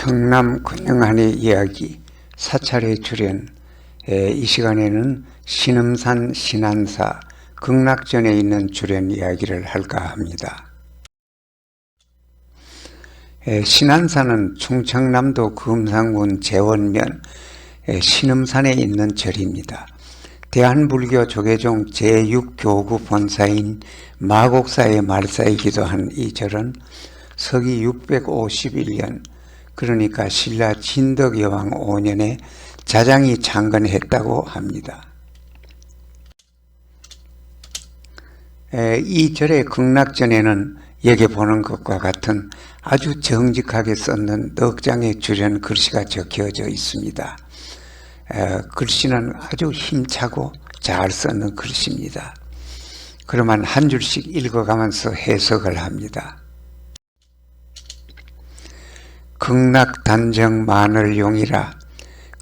청남 근영한의 이야기 사찰의 출연 에, 이 시간에는 신음산 신안사 극락전에 있는 출연 이야기를 할까 합니다. 에, 신안사는 충청남도 금산군 재원면 에, 신음산에 있는 절입니다. 대한불교 조계종 제6교구 본사인 마곡사의 말사이기도 한 이 절은 서기 651년 그러니까 신라 진덕여왕 5년에 자장이 창건했다고 합니다. 에, 이 절의 극락전에는 여기 보는 것과 같은 아주 정직하게 썼는 넉 장의 주련 글씨가 적혀져 있습니다. 에, 글씨는 아주 힘차고 잘 썼는 글씨입니다. 그러면 한 줄씩 읽어가면서 해석을 합니다. 극락단정 마늘용이라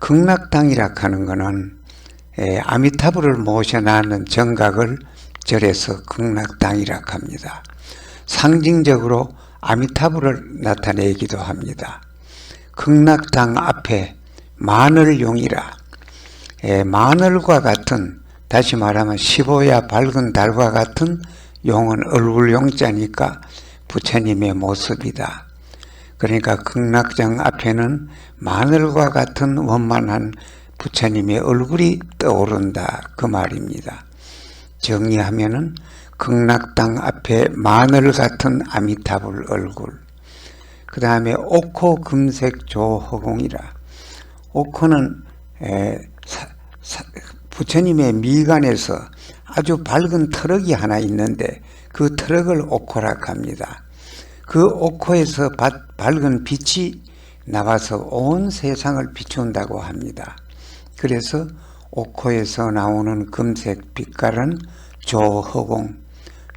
극락당이라 하는 것은 에, 아미타불을 모셔나는 정각을 절에서 극락당이라 합니다. 상징적으로 아미타불을 나타내기도 합니다. 극락당 앞에 마늘용이라 에, 마늘과 같은 다시 말하면 15야 밝은 달과 같은 용은 얼굴 용자니까 부처님의 모습이다. 그러니까 극락장 앞에는 마늘과 같은 원만한 부처님의 얼굴이 떠오른다 그 말입니다. 정리하면은 극락당 앞에 마늘 같은 아미타불 얼굴 그 다음에 옥호 금색 조허공이라 옥호는 에, 사, 사, 부처님의 미간에서 아주 밝은 트럭이 하나 있는데 그 트럭을 옥호라 합니다. 그 옥호에서 바, 밝은 빛이 나와서 온 세상을 비춘다고 합니다. 그래서 옥호에서 나오는 금색 빛깔은 조허공,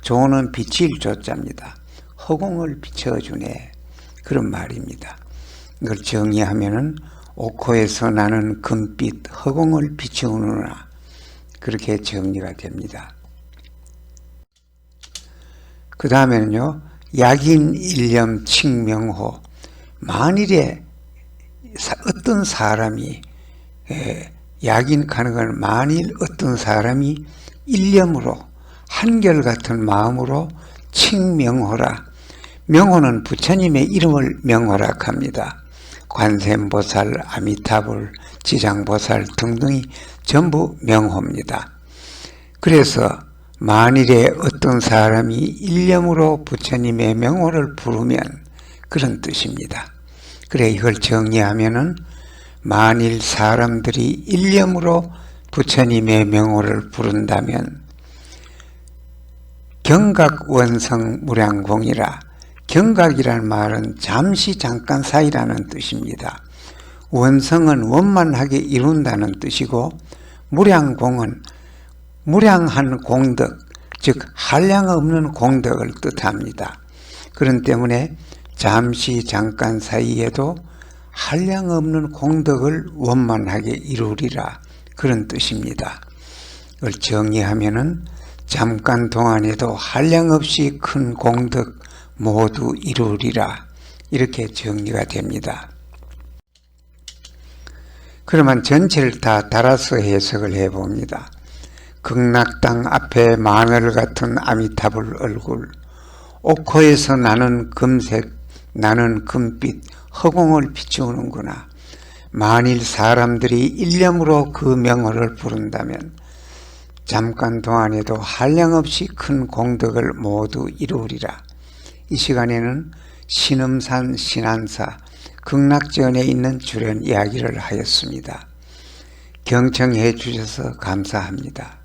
조는 빛일 조자입니다. 허공을 비춰주네 그런 말입니다. 이걸 정의하면은 옥호에서 나는 금빛 허공을 비추느라 그렇게 정리가 됩니다. 그 다음에는요 약인 일념 칭명호 만일에 어떤 사람이 약인 가는 건 만일 어떤 사람이 일념으로 한결같은 마음으로 칭명호라 명호는 부처님의 이름을 명호라 합니다. 관세음보살, 아미타불, 지장보살 등등이 전부 명호입니다. 그래서 만일에 어떤 사람이 일념으로 부처님의 명호를 부르면 그런 뜻입니다. 그래 이걸 정리하면은 만일 사람들이 일념으로 부처님의 명호를 부른다면 경각원성 무량공이라 경각이란 말은 잠시 잠깐 사이라는 뜻입니다. 원성은 원만하게 이룬다는 뜻이고 무량공은 무량한 공덕, 즉 한량 없는 공덕을 뜻합니다. 그런 때문에 잠시 잠깐 사이에도 한량 없는 공덕을 원만하게 이루리라 그런 뜻입니다. 그걸 정리하면은 잠깐 동안에도 한량 없이 큰 공덕 모두 이루리라 이렇게 정리가 됩니다. 그러면 전체를 다 달아서 해석을 해봅니다. 극락당 앞에 마늘 같은 아미타불 얼굴, 옥호에서 나는 금색, 나는 금빛, 허공을 비추는구나. 만일 사람들이 일념으로 그 명호를 부른다면 잠깐 동안에도 한량없이 큰 공덕을 모두 이루리라. 이 시간에는 신음산 신안사 극락전에 있는 주련 이야기를 하였습니다. 경청해 주셔서 감사합니다.